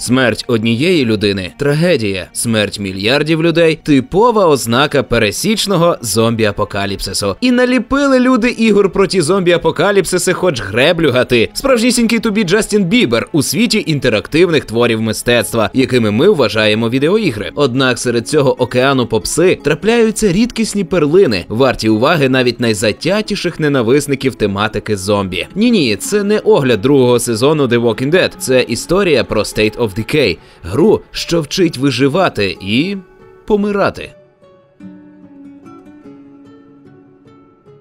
Смерть однієї людини трагедія, смерть мільярдів людей типова ознака пересічного зомбі-апокаліпсису. І наліпили люди ігор проти зомбі-апокаліпсиси, хоч греблю гати. Справжнісінький тобі Джастін Бібер у світі інтерактивних творів мистецтва, якими ми вважаємо відеоігри. Однак серед цього океану попси трапляються рідкісні перлини, варті уваги навіть найзатятіших ненависників тематики зомбі. Ні, ні, це не огляд другого сезону The Walking Dead. Це історія про State of Decay, гру, що вчить виживати і помирати.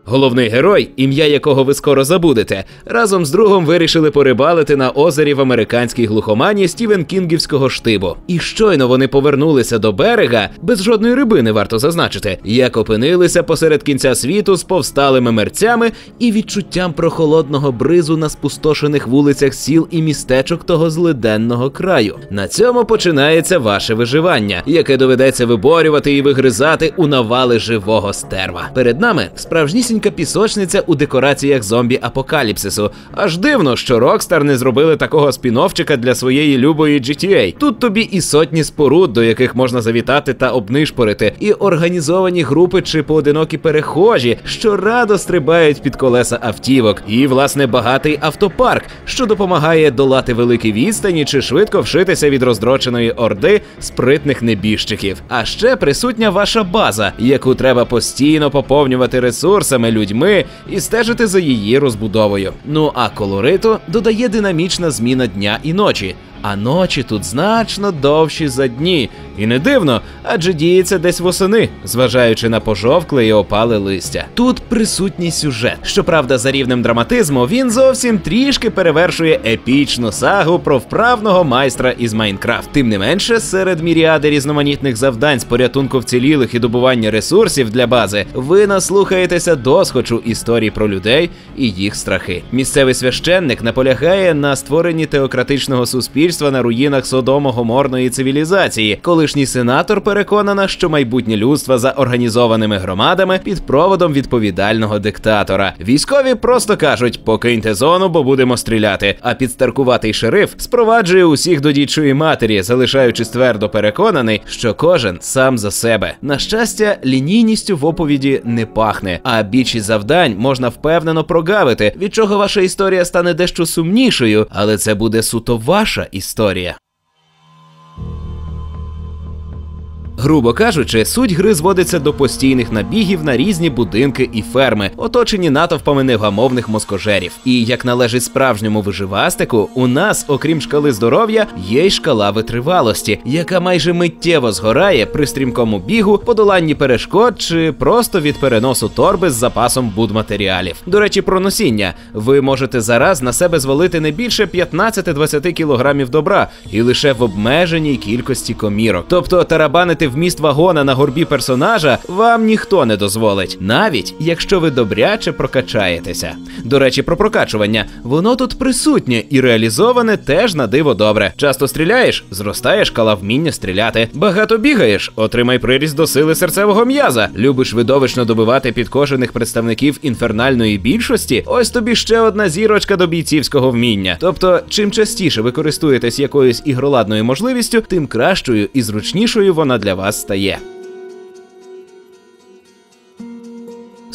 Головний герой, ім'я якого ви скоро забудете, разом з другом вирішили порибалити на озері в американській глухомані Стівен Кінгівського штибу. І щойно вони повернулися до берега, без жодної рибини варто зазначити, як опинилися посеред кінця світу з повсталими мерцями і відчуттям прохолодного бризу на спустошених вулицях сіл і містечок того злиденного краю. На цьому починається ваше виживання, яке доведеться виборювати і вигризати у навали живого стерва. Перед нами справжнісінька пісочниця у декораціях зомбі апокаліпсису. Аж дивно, що Rockstar не зробили такого спін-оффчика для своєї любої GTA. Тут тобі і сотні споруд, до яких можна завітати та обнишпорити, і організовані групи чи поодинокі перехожі, що радо стрибають під колеса автівок, і власне багатий автопарк, що допомагає долати великі відстані чи швидко вшитися від роздроченої орди спритних небіжчиків. А ще присутня ваша база, яку треба постійно поповнювати ресурсами, людьми і стежити за її розбудовою. Ну а колориту додає динамічна зміна дня і ночі. А ночі тут значно довші за дні, і не дивно, адже діється десь восени, зважаючи на пожовкле і опале листя. Тут присутній сюжет. Щоправда, за рівнем драматизму він зовсім трішки перевершує епічну сагу про вправного майстра із Майнкрафт. Тим не менше, серед міріади різноманітних завдань з порятунку вцілілих і добування ресурсів для бази, ви наслухаєтеся досхочу історій про людей і їх страхи. Місцевий священник наполягає на створенні теократичного суспільства на руїнах содомо-гоморної цивілізації. Колишній сенатор переконана, що майбутнє людства за організованими громадами під проводом відповідального диктатора. Військові просто кажуть: покиньте зону, бо будемо стріляти. А підстаркуватий шериф спроваджує усіх до дічої матері, залишаючись твердо переконаний, що кожен сам за себе. На щастя, лінійністю в оповіді не пахне, а більшість завдань можна впевнено прогавити, від чого ваша історія стане дещо сумнішою, але це буде суто ваша історія історія. Грубо кажучи, суть гри зводиться до постійних набігів на різні будинки і ферми, оточені натовпами невгамовних москожерів. І як належить справжньому виживастику, у нас, окрім шкали здоров'я, є й шкала витривалості, яка майже миттєво згорає при стрімкому бігу, подоланні перешкод чи просто від переносу торби з запасом будматеріалів. До речі, про носіння ви можете зараз на себе звалити не більше 15-20 кілограмів добра і лише в обмеженій кількості комірок. Тобто тарабанити вміст вагона на горбі персонажа вам ніхто не дозволить, навіть якщо ви добряче прокачаєтеся. До речі, про прокачування воно тут присутнє і реалізоване теж на диво добре. Часто стріляєш, зростає шкала вміння стріляти. Багато бігаєш, отримай приріст до сили серцевого м'яза. Любиш видовищно добивати підкошених представників інфернальної більшості. Ось тобі ще одна зірочка до бійцівського вміння. Тобто, чим частіше ви користуєтесь якоюсь ігроладною можливістю, тим кращою і зручнішою вона для вас стає.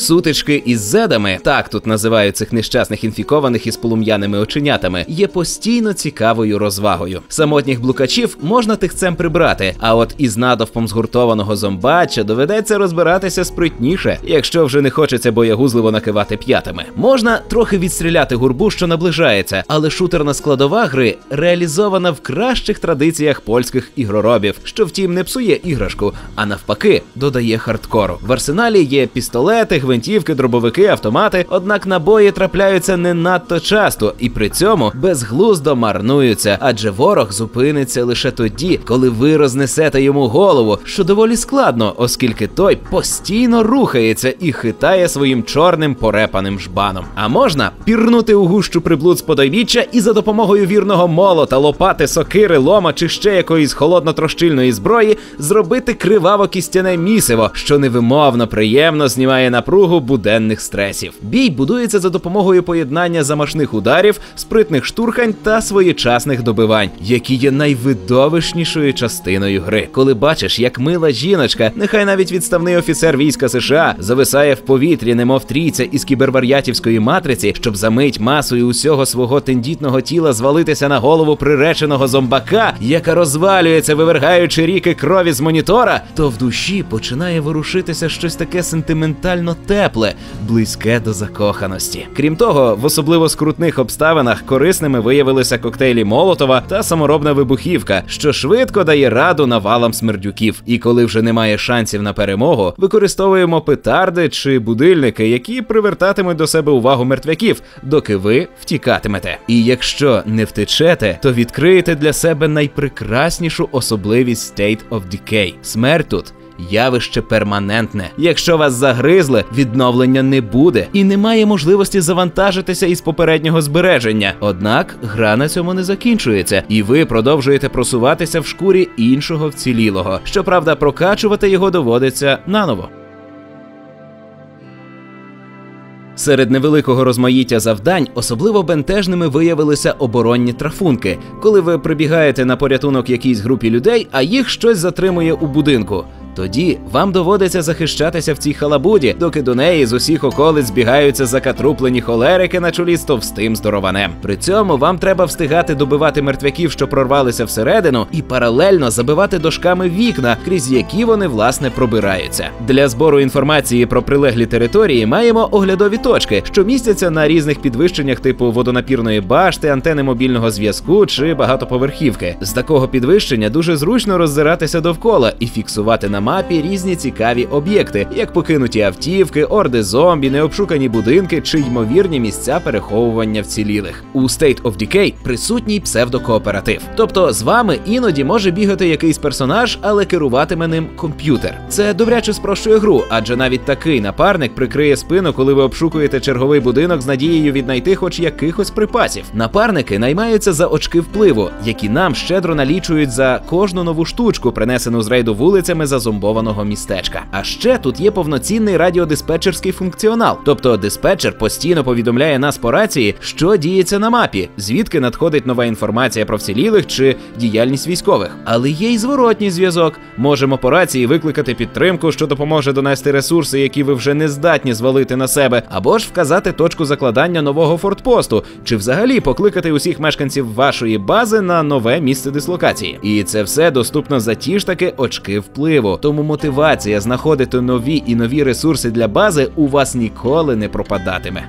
Сутички із зедами, так тут називають цих нещасних інфікованих із полум'яними оченятами, є постійно цікавою розвагою. Самотніх блукачів можна тихцем прибрати, а от із надовпом згуртованого зомбача доведеться розбиратися спритніше, якщо вже не хочеться боягузливо накивати п'ятами. Можна трохи відстріляти гурбу, що наближається, але шутерна складова гри реалізована в кращих традиціях польських ігроробів, що втім не псує іграшку, а навпаки додає хардкору. В арсеналі є пістолети гвинтівки, дробовики, автомати, однак набої трапляються не надто часто і при цьому безглуздо марнуються, адже ворог зупиниться лише тоді, коли ви рознесете йому голову, що доволі складно, оскільки той постійно рухається і хитає своїм чорним порепаним жбаном. А можна пірнути у гущу приблуд з подойбіччя і за допомогою вірного молота, лопати, сокири, лома чи ще якоїсь холодно-трощильної зброї зробити криваво кістяне місиво, що невимовно приємно знімає напругу напругу буденних стресів. Бій будується за допомогою поєднання замашних ударів, спритних штурхань та своєчасних добивань, які є найвидовищнішою частиною гри. Коли бачиш, як мила жіночка, нехай навіть відставний офіцер війська США зависає в повітрі, немов трійця із кібервар'ятівської матриці, щоб за мить масою усього свого тендітного тіла звалитися на голову приреченого зомбака, яка розвалюється, вивергаючи ріки крові з монітора, то в душі починає ворушитися щось таке сентиментально тепле, близьке до закоханості. Крім того, в особливо скрутних обставинах корисними виявилися коктейлі Молотова та саморобна вибухівка, що швидко дає раду навалам смердюків. І коли вже немає шансів на перемогу, використовуємо петарди чи будильники, які привертатимуть до себе увагу мертвяків, доки ви втікатимете. І якщо не втечете, то відкриєте для себе найпрекраснішу особливість State of Decay. Смерть тут явище перманентне. Якщо вас загризли, відновлення не буде і немає можливості завантажитися із попереднього збереження. Однак гра на цьому не закінчується, і ви продовжуєте просуватися в шкурі іншого вцілілого. Щоправда, прокачувати його доводиться наново. Серед невеликого розмаїття завдань особливо бентежними виявилися оборонні трафунки, коли ви прибігаєте на порятунок якійсь групі людей, а їх щось затримує у будинку. Тоді вам доводиться захищатися в цій халабуді, доки до неї з усіх околиць збігаються закатруплені холерики на чолі з товстим здорованем. При цьому вам треба встигати добивати мертвяків, що прорвалися всередину, і паралельно забивати дошками вікна, крізь які вони власне пробираються. Для збору інформації про прилеглі території маємо оглядові точки, що містяться на різних підвищеннях типу водонапірної башти, антени мобільного зв'язку чи багатоповерхівки. З такого підвищення дуже зручно роззиратися довкола і фіксувати на мапі різні цікаві об'єкти, як покинуті автівки, орди зомбі, необшукані будинки чи ймовірні місця переховування вцілілих. У State of Decay присутній псевдокооператив. Тобто з вами іноді може бігати якийсь персонаж, але керуватиме ним комп'ютер. Це добряче спрощує гру, адже навіть такий напарник прикриє спину, коли ви обшукуєте черговий будинок з надією віднайти хоч якихось припасів. Напарники наймаються за очки впливу, які нам щедро налічують за кожну нову штучку, принесену з рейду вулицями за зомбованого містечка. А ще тут є повноцінний радіодиспетчерський функціонал, тобто диспетчер постійно повідомляє нас по рації, що діється на мапі, звідки надходить нова інформація про вцілілих чи діяльність військових. Але є й зворотній зв'язок. Можемо по рації викликати підтримку, що допоможе донести ресурси, які ви вже не здатні звалити на себе, або ж вказати точку закладання нового фортпосту, чи взагалі покликати усіх мешканців вашої бази на нове місце дислокації. І це все доступно за ті ж таки очки впливу. Тому мотивація знаходити нові і нові ресурси для бази у вас ніколи не пропадатиме.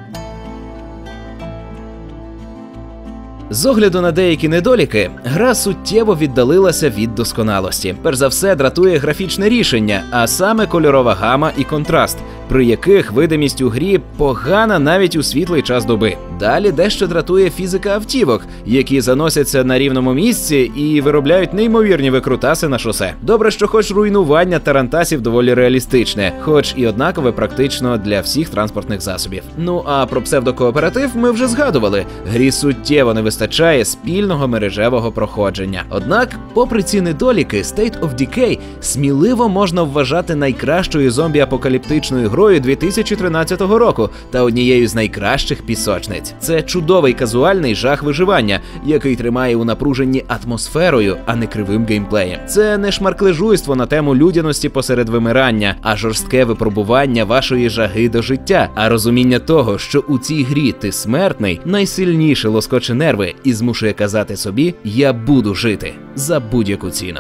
З огляду на деякі недоліки, гра суттєво віддалилася від досконалості. Перш за все, дратує графічне рішення, а саме кольорова гама і контраст, при яких видимість у грі погана навіть у світлий час доби. Далі дещо дратує фізика автівок, які заносяться на рівному місці і виробляють неймовірні викрутаси на шосе. Добре, що хоч руйнування тарантасів доволі реалістичне, хоч і однакове практично для всіх транспортних засобів. Ну а про псевдокооператив ми вже згадували. Грі суттєво не вистачає спільного мережевого проходження. Однак, попри ці недоліки, State of Decay сміливо можна вважати найкращою зомбі-апокаліптичною грою 2013 року та однією з найкращих пісочниць. Це чудовий казуальний жах виживання, який тримає у напруженні атмосферою, а не кривим геймплеєм. Це не шмарклежуйство на тему людяності посеред вимирання, а жорстке випробування вашої жаги до життя, а розуміння того, що у цій грі ти смертний, найсильніше лоскоче нерви і змушує казати собі: Я буду жити за будь-яку ціну.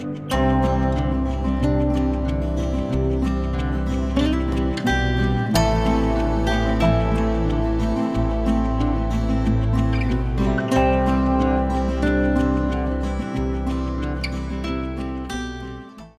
you.